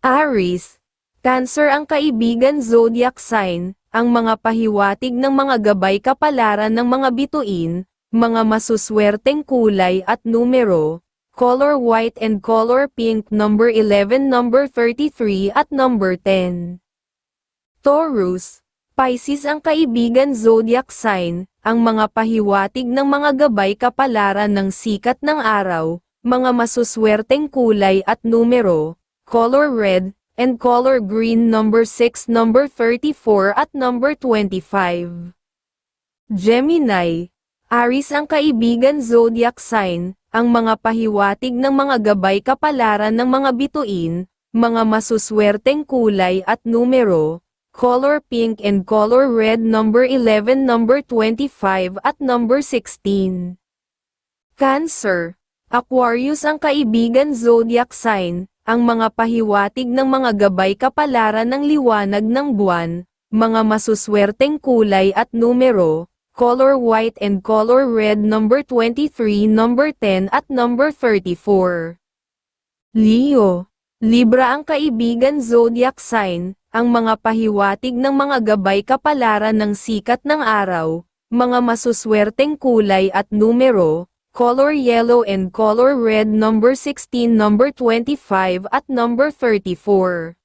Aries, Cancer ang kaibigan zodiac sign, ang mga pahiwatig ng mga gabay kapalaran ng mga bituin, mga masuswerteng kulay at numero, color white and color pink number 11 number 33 at number 10. Taurus, Pisces ang kaibigan zodiac sign, ang mga pahiwatig ng mga gabay kapalaran ng sikat ng araw, mga masuswerteng kulay at numero, color red, and color green number 6 number 34 at number 25. Gemini, Aries ang kaibigan zodiac sign, ang mga pahiwatig ng mga gabay kapalaran ng mga bituin, mga masuswerteng kulay at numero, color pink and color red number 11 number 25 at number 16. Cancer, Aquarius ang kaibigan zodiac sign, ang mga pahiwatig ng mga gabay kapalaran ng liwanag ng buwan, mga masuswerteng kulay at numero, color white and color red number 23 number 10 at number 34. Leo, Libra ang kaibigan zodiac sign, ang mga pahiwatig ng mga gabay kapalaran ng sikat ng araw, mga masuswerteng kulay at numero, color yellow and color red number 16 number 25 at number 34.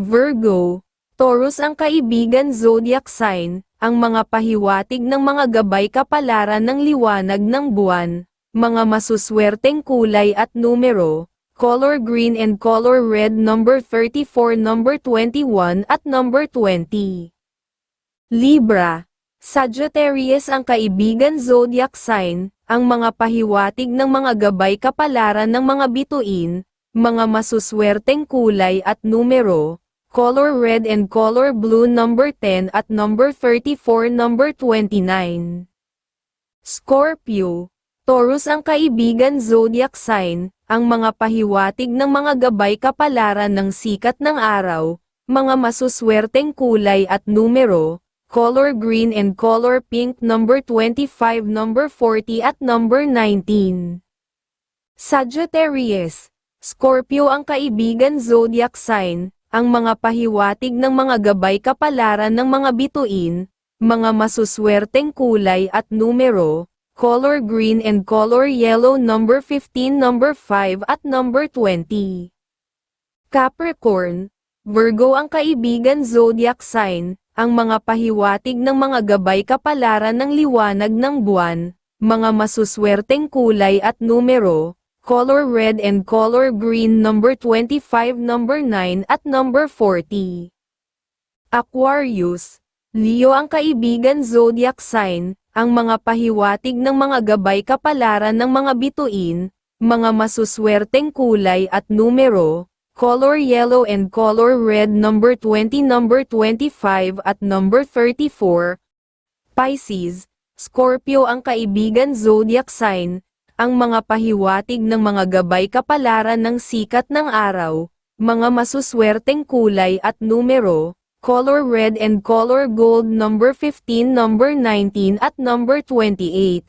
Virgo, Taurus ang kaibigan zodiac sign, ang mga pahiwatig ng mga gabay kapalaran ng liwanag ng buwan, mga masuswerteng kulay at numero, color green and color red number 34 number 21 at number 20. Libra, Sagittarius ang kaibigan zodiac sign, ang mga pahiwatig ng mga gabay kapalaran ng mga bituin, mga masuswerteng kulay at numero, color red and color blue number 10 at number 34 number 29. Scorpio, Taurus ang kaibigan zodiac sign, ang mga pahiwatig ng mga gabay kapalaran ng sikat ng araw, mga masuswerteng kulay at numero, color green and color pink number 25 number 40 at number 19. Sagittarius, Scorpio ang kaibigan zodiac sign, ang mga pahiwatig ng mga gabay kapalaran ng mga bituin, mga masuswerteng kulay at numero, color green and color yellow number 15 number 5 at number 20. Capricorn, Virgo ang kaibigan zodiac sign, ang mga pahiwatig ng mga gabay kapalaran ng liwanag ng buwan, mga masuswerteng kulay at numero, color red and color green number 25 number 9 at number 40. Aquarius, Leo ang kaibigan zodiac sign, ang mga pahiwatig ng mga gabay kapalaran ng mga bituin, mga masuswerteng kulay at numero, color yellow and color red number 20 number 25 at number 34. Pisces, Scorpio ang kaibigan zodiac sign, ang mga pahiwatig ng mga gabay kapalaran ng sikat ng araw, mga masuswerteng kulay at numero, color red and color gold number 15 number 19 at number 28.